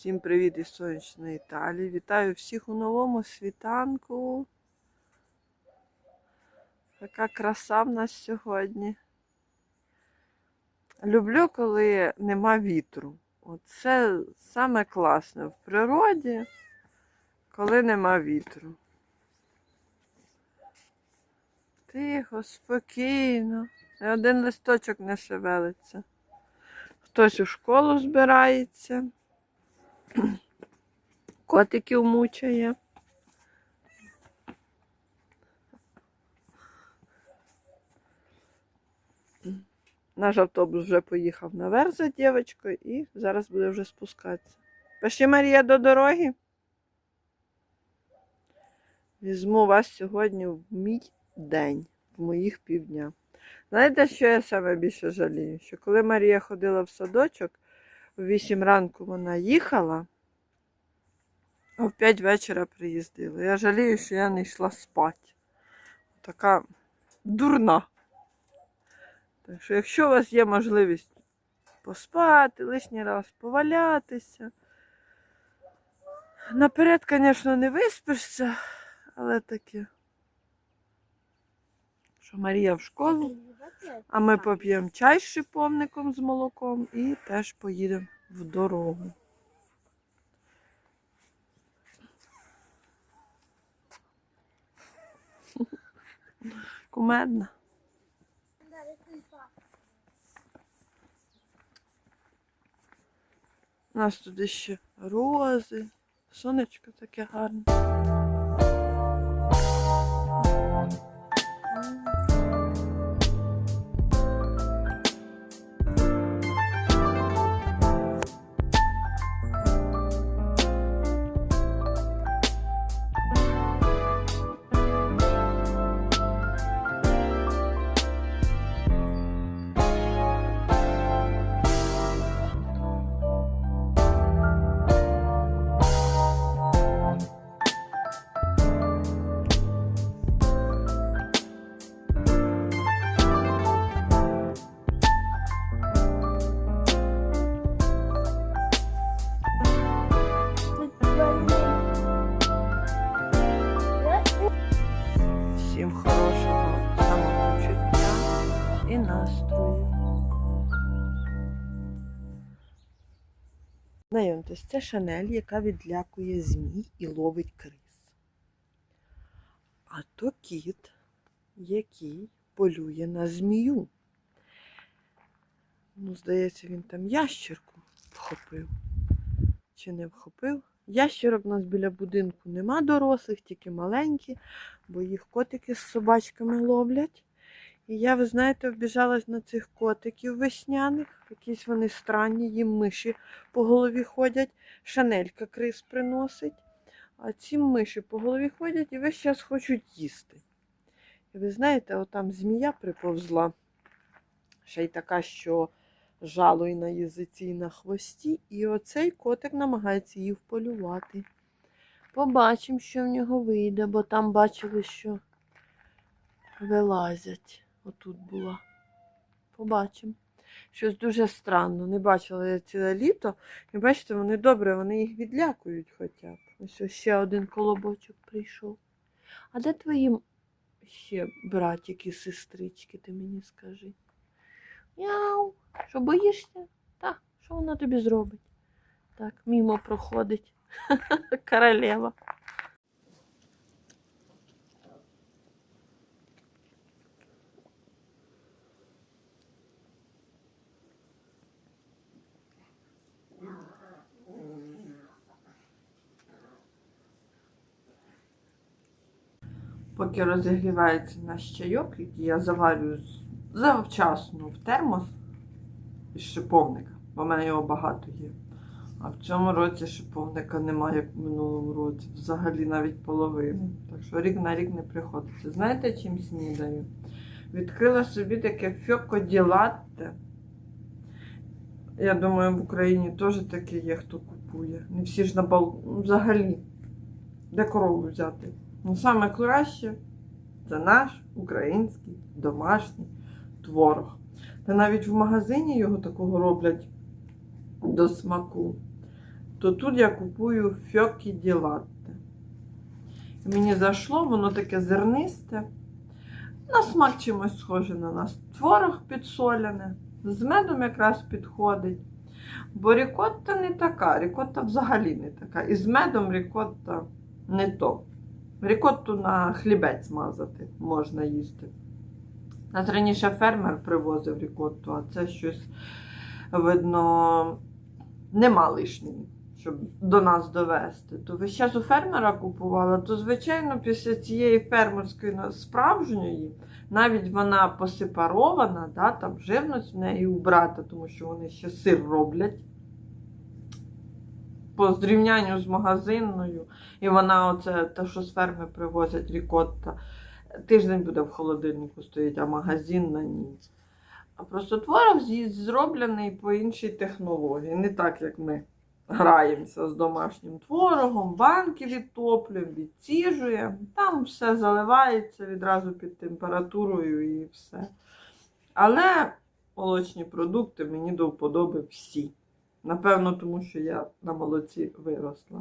Всім привіт із сонячної Італії. Вітаю всіх у новому світанку. Така краса в нас сьогодні. Люблю, коли нема вітру. Оце саме класне в природі, коли нема вітру. Тихо, спокійно. Ні один листочок не шевелиться. Хтось у школу збирається. Котиків мучає. Наш автобус вже поїхав наверх за дівчинкою і зараз буде вже спускатися. Пиши Марія до дороги. Візьму вас сьогодні в мій день, в моїх півдня. Знаєте, що я саме більше жалію? Що коли Марія ходила в садочок, в 8 ранку вона їхала, а в 5 вечора приїздила. Я жалію, що я не йшла спати. Така дурна. Так що, якщо у вас є можливість поспати, лишній раз повалятися. Наперед, звісно, не виспишся, але таке. Що Марія в школу, а ми поп'ємо чай з шиповником з молоком і теж поїдемо в дорогу. Кумедна. У нас тут ще рози, сонечко таке гарне. Знайомтесь, це Шанель, яка відлякує змій і ловить криз. А то кіт, який полює на змію. Ну, здається, він там ящерку вхопив. Чи не вхопив? Ящерок у нас біля будинку нема дорослих, тільки маленькі, бо їх котики з собачками ловлять. І я, ви знаєте, вбіжалась на цих котиків весняних. Якісь вони странні, їм миші по голові ходять, шанелька криз приносить. А ці миші по голові ходять і весь час хочуть їсти. І ви знаєте, отам змія приповзла, ще й така, що жало і на язиці, і на хвості. І оцей котик намагається її вполювати. Побачимо, що в нього вийде, бо там бачили, що вилазять. Отут була. Побачимо. Щось дуже странно. Не бачила я ціле літо. І бачите, вони добре, вони їх відлякують хоча б. Ось ще один колобочок прийшов. А де твої ще братики сестрички, ти мені скажи? Мяу. Що боїшся? Так, що вона тобі зробить? Так, мімо проходить. Королева. Поки розігрівається наш чайок, який я заварюю завчасно в термос із шиповника, бо в мене його багато є. А в цьому році шиповника немає, як в минулому році. Взагалі навіть половини. Так що рік на рік не приходиться. Знаєте, чим снідаю? Відкрила собі таке фьоко ділатте. Я думаю, в Україні теж таке є, хто купує. Не всі ж на бал... ну, взагалі. Де корову взяти? Ну, саме краще це наш український домашній творог. Та навіть в магазині його такого роблять до смаку. то тут я купую фьокі ді латте. І Мені зайшло, воно таке зернисте. На смак чимось схоже на нас. Творог підсоляне, з медом якраз підходить. Бо рікотта не така, рікотта взагалі не така. І з медом рікотта не то. Рікотту на хлібець мазати можна їсти. Нас раніше фермер привозив рікотту, а це щось, видно, нема лишньої, щоб до нас довести. То весь час у фермера купувала, то, звичайно, після цієї фермерської справжньої, навіть вона посепарована, да, там живність в неї убрата, тому що вони ще сир роблять. По зрівнянню з магазинною, і вона, оце, те, що з ферми привозять рікотта, тиждень буде в холодильнику стоїть, а магазин на ні. А просто творог зроблений по іншій технології. Не так, як ми граємося з домашнім творогом, банки відтоплюємо, відціжуємо. Там все заливається відразу під температурою і все. Але молочні продукти мені до вподоби всі. Напевно, тому що я на молоці виросла.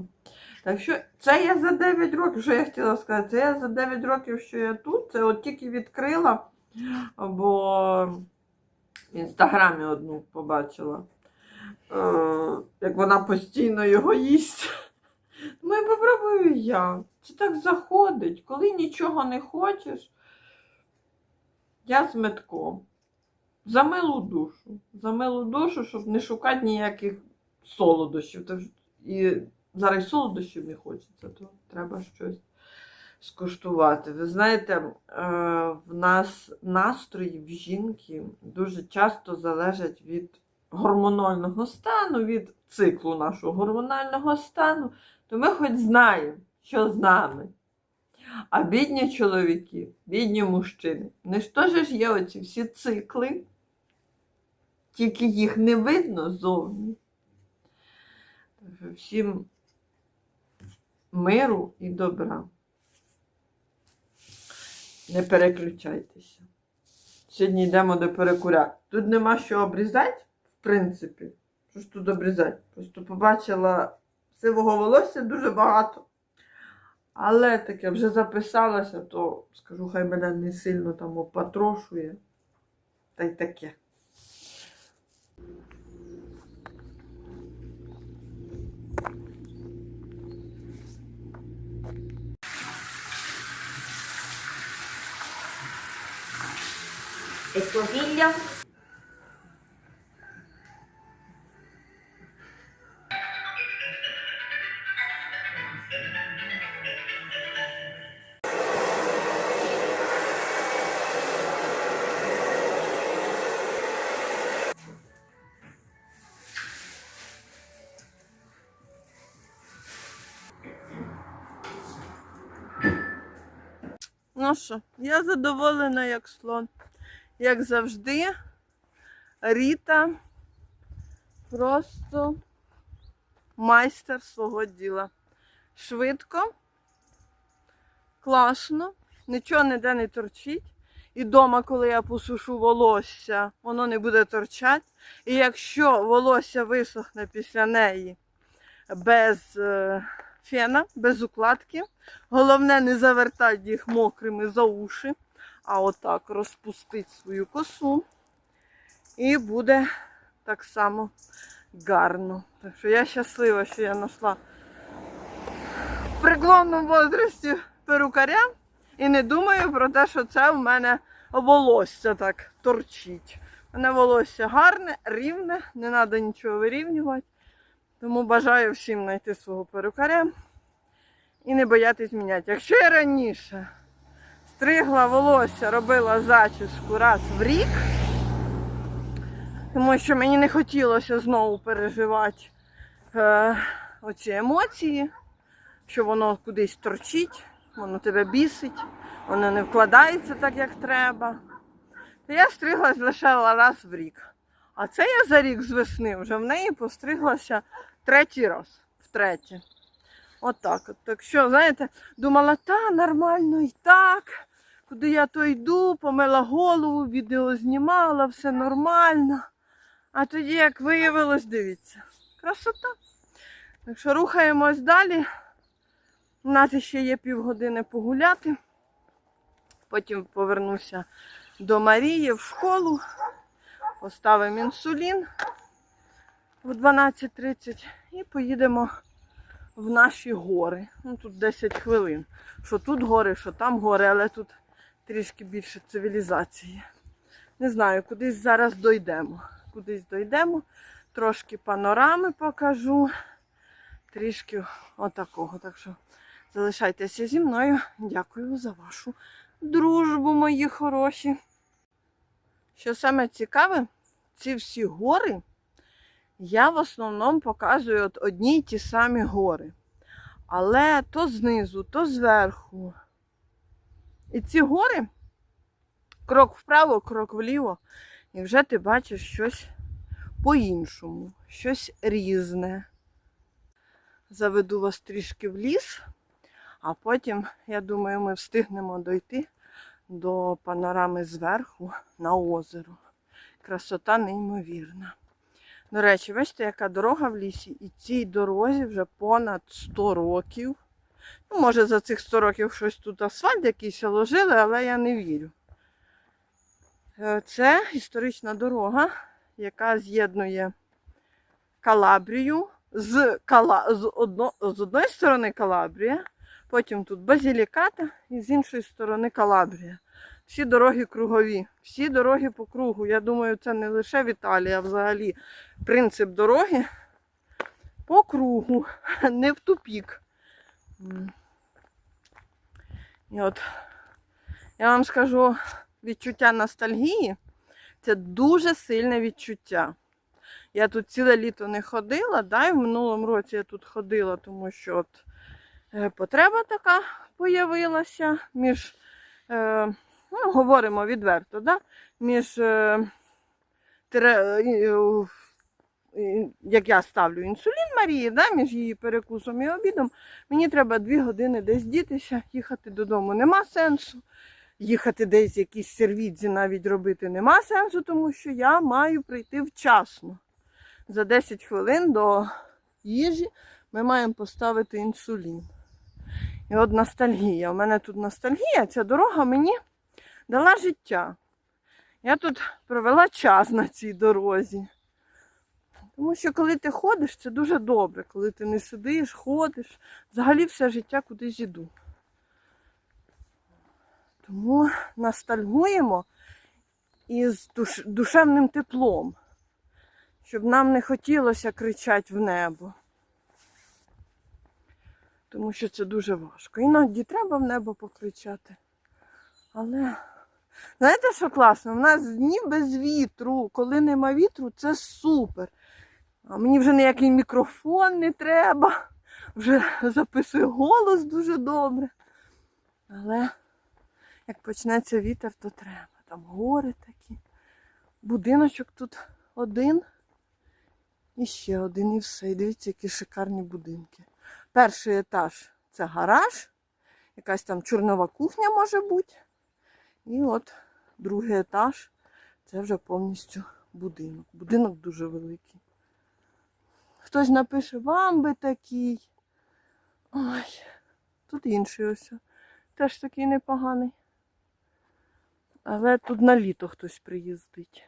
Так що це я за 9 років, що я хотіла сказати, це я за 9 років, що я тут, це от тільки відкрила, бо в інстаграмі одну побачила, е, як вона постійно його їсть. Думаю, попробую я. Це так заходить, коли нічого не хочеш. Я з метком. За милу душу. За милу душу, щоб не шукати ніяких солодощів. І зараз солодощів не хочеться, то треба щось скуштувати. Ви знаєте, е, в нас настрої в жінки дуже часто залежать від гормонального стану, від циклу нашого гормонального стану, то ми хоч знаємо, що з нами. А бідні чоловіки, бідні мужчини, не ж теж є оці всі цикли, тільки їх не видно зовні. Всім миру і добра. Не переключайтеся. Сьогодні йдемо до перекуря. Тут нема що обрізати, в принципі. Що ж тут обрізати? Просто побачила сивого волосся дуже багато. Але таке вже записалася, то скажу, хай мене не сильно там опатрошує. Та й таке. Suo figlio? Ну що, я задоволена як слон. Як завжди, Ріта просто майстер свого діла. Швидко, класно, нічого ніде не торчить. І вдома, коли я посушу волосся, воно не буде торчати. І якщо волосся висохне після неї без е, фена, без укладки, головне не завертати їх мокрими за уші, а отак розпустити свою косу. І буде так само гарно. Так що я щаслива, що я знайшла в преклонному возрасті перукаря і не думаю про те, що це в мене волосся так торчить. У мене волосся гарне, рівне, не треба нічого вирівнювати. Тому бажаю всім знайти свого перукаря і не боятись міняти. Якщо я раніше стригла волосся, робила зачіску раз в рік, тому що мені не хотілося знову переживати е, оці емоції, що воно кудись торчить, воно тебе бісить, воно не вкладається так, як треба. То я стриглась лише раз в рік. А це я за рік з весни вже в неї постриглася третій раз, втретє. Отак от. Так що, знаєте, думала, та нормально і так. Куди я то йду, помила голову, відео знімала, все нормально. А тоді, як виявилось, дивіться, красота. Так що рухаємось далі. У нас ще є півгодини погуляти. Потім повернуся до Марії в школу. Поставимо інсулін в 12.30 і поїдемо в наші гори. Ну, тут 10 хвилин. Що тут гори, що там гори, але тут трішки більше цивілізації. Не знаю, кудись зараз дойдемо. Кудись дойдемо, трошки панорами покажу, трішки отакого. Так що залишайтеся зі мною. Дякую за вашу дружбу, мої хороші. Що саме цікаве, ці всі гори я в основному показую от одні й ті самі гори. Але то знизу, то зверху. І ці гори крок вправо, крок вліво, і вже ти бачиш щось по-іншому, щось різне. Заведу вас трішки в ліс, а потім, я думаю, ми встигнемо дойти до панорами зверху на озеро. Красота неймовірна. До речі, бачите, яка дорога в лісі, і цій дорозі вже понад 100 років. Ну, може, за цих 100 років щось тут асфальт якийсь ложили, але я не вірю. Е, Це історична дорога, яка з'єднує Калабрію з, Кала... з, одно... з одної сторони Калабрія, потім тут Базіліката і з іншої сторони Калабрія. Всі дороги кругові, всі дороги по кругу. Я думаю, це не лише в Італії, а взагалі принцип дороги по кругу, не в тупік. І от я вам скажу, відчуття ностальгії це дуже сильне відчуття. Я тут ціле літо не ходила, да, і в минулому році я тут ходила, тому що от, е, потреба така появилася між, е, ну, говоримо відверто, да, між е, як я ставлю інсулін Марії, да, між її перекусом і обідом, мені треба дві години десь дітися, їхати додому нема сенсу. Їхати десь якісь сервідзі навіть робити нема сенсу, тому що я маю прийти вчасно. За 10 хвилин до їжі ми маємо поставити інсулін. І от ностальгія. У мене тут ностальгія, ця дорога мені дала життя. Я тут провела час на цій дорозі. Тому що коли ти ходиш, це дуже добре. Коли ти не сидиш, ходиш, взагалі все життя кудись іду. Тому ностальгуємо із душ... душевним теплом, щоб нам не хотілося кричати в небо. Тому що це дуже важко. Іноді треба в небо покричати. Але знаєте, що класно? У нас дні без вітру. Коли нема вітру, це супер. А мені вже ніякий мікрофон не треба. Вже записую голос дуже добре. Але як почнеться вітер, то треба. Там гори такі. Будиночок тут один. І ще один, і все. І дивіться, які шикарні будинки. Перший етаж це гараж, якась там чорнова кухня може бути. І от другий етаж це вже повністю будинок. Будинок дуже великий. Хтось напише, вам би такий. Ой, тут інший ось. Теж такий непоганий. Але тут на літо хтось приїздить.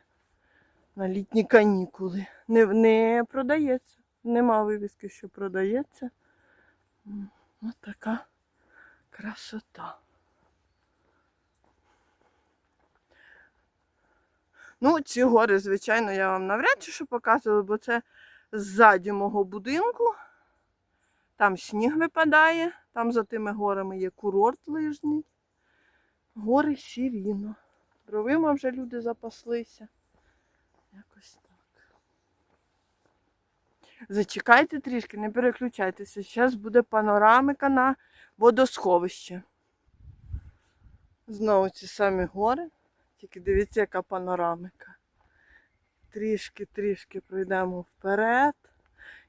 На літні канікули. Не, не продається. Нема вивіски, що продається. Ось така красота. Ну, ці гори, звичайно, я вам навряд чи що показувала, бо це ззаді мого будинку. Там сніг випадає, там за тими горами є курорт лижний. Гори сіріно. Дровима вже люди запаслися. Якось так. Зачекайте трішки, не переключайтеся. Зараз буде панорамика на водосховище. Знову ці самі гори. Тільки дивіться, яка панорамика. Трішки-трішки пройдемо вперед.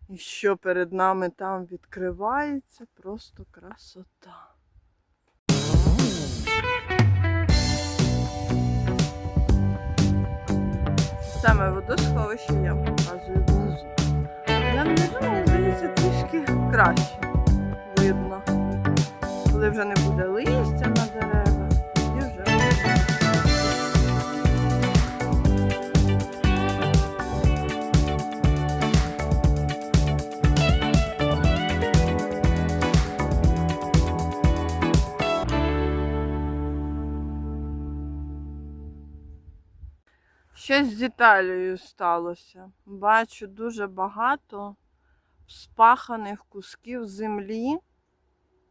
І що перед нами там відкривається, просто красота. Саме водосховище я показую внизу. Але внизу, мені здається, трішки краще видно. Коли вже не буде листя Щось з Італією сталося. Бачу дуже багато спаханих кусків землі,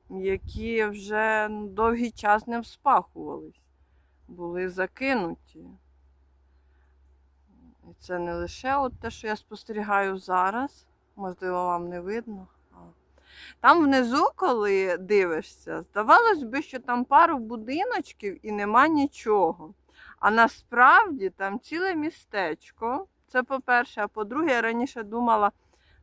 які вже довгий час не вспахувались, були закинуті. І це не лише от те, що я спостерігаю зараз, можливо, вам не видно. Там внизу, коли дивишся, здавалось би, що там пару будиночків і нема нічого. А насправді там ціле містечко. Це по-перше, а по-друге, я раніше думала,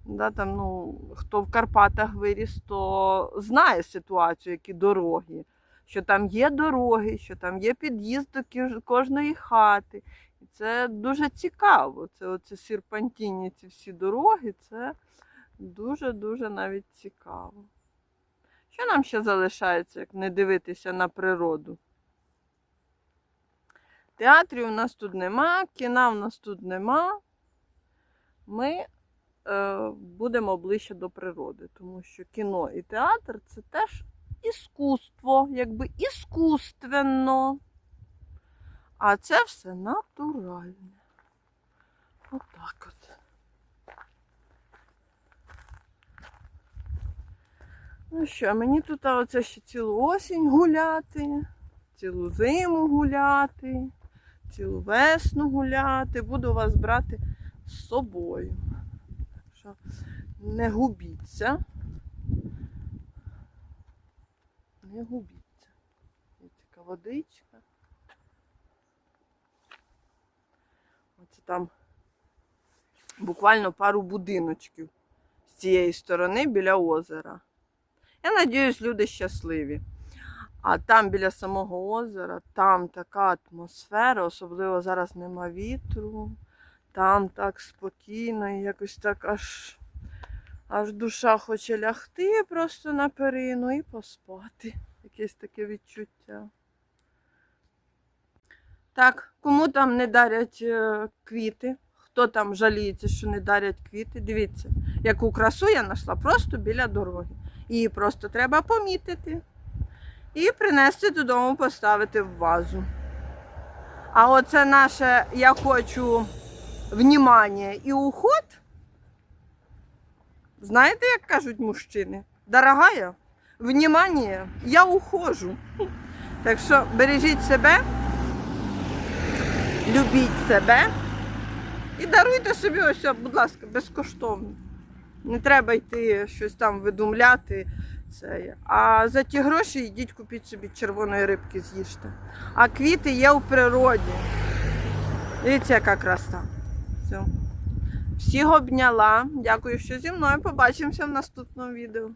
да, там, ну, хто в Карпатах виріс, то знає ситуацію, які дороги. Що там є дороги, що там є під'їзд до кожної хати. І це дуже цікаво. Це оце сірпантінні, ці всі дороги, це дуже-дуже навіть цікаво. Що нам ще залишається, як не дивитися на природу? Театрів у нас тут нема, кіна у нас тут нема. Ми е, будемо ближче до природи, тому що кіно і театр це теж іскусство, якби іскусственно. А це все натуральне. Отак от. Ну що, мені тут оце ще цілу осінь гуляти, цілу зиму гуляти, цілу весну гуляти. Буду вас брати з собою. Що не губіться. Не губіться. Є така водичка. Оце там буквально пару будиночків з цієї сторони біля озера. Я надіюсь, люди щасливі. А там біля самого озера, там така атмосфера, особливо зараз нема вітру. Там так спокійно, і якось так аж, аж душа хоче лягти просто на перину і поспати. Якесь таке відчуття. Так, кому там не дарять е, квіти? Хто там жаліється, що не дарять квіти? Дивіться, яку красу я знайшла просто біля дороги. Її просто треба помітити і принести додому, поставити в вазу. А оце наше я хочу внімання і уход. Знаєте, як кажуть мужчини? Дорогая, внімання, я ухожу. Так що бережіть себе, любіть себе і даруйте собі ось, будь ласка, безкоштовно. Не треба йти щось там видумляти. Це. А за ті гроші йдіть купіть собі червоної рибки, з'їжте. А квіти є в природі. Дивіться, яка краса. Всіх обняла. Дякую, що зі мною. Побачимося в наступному відео.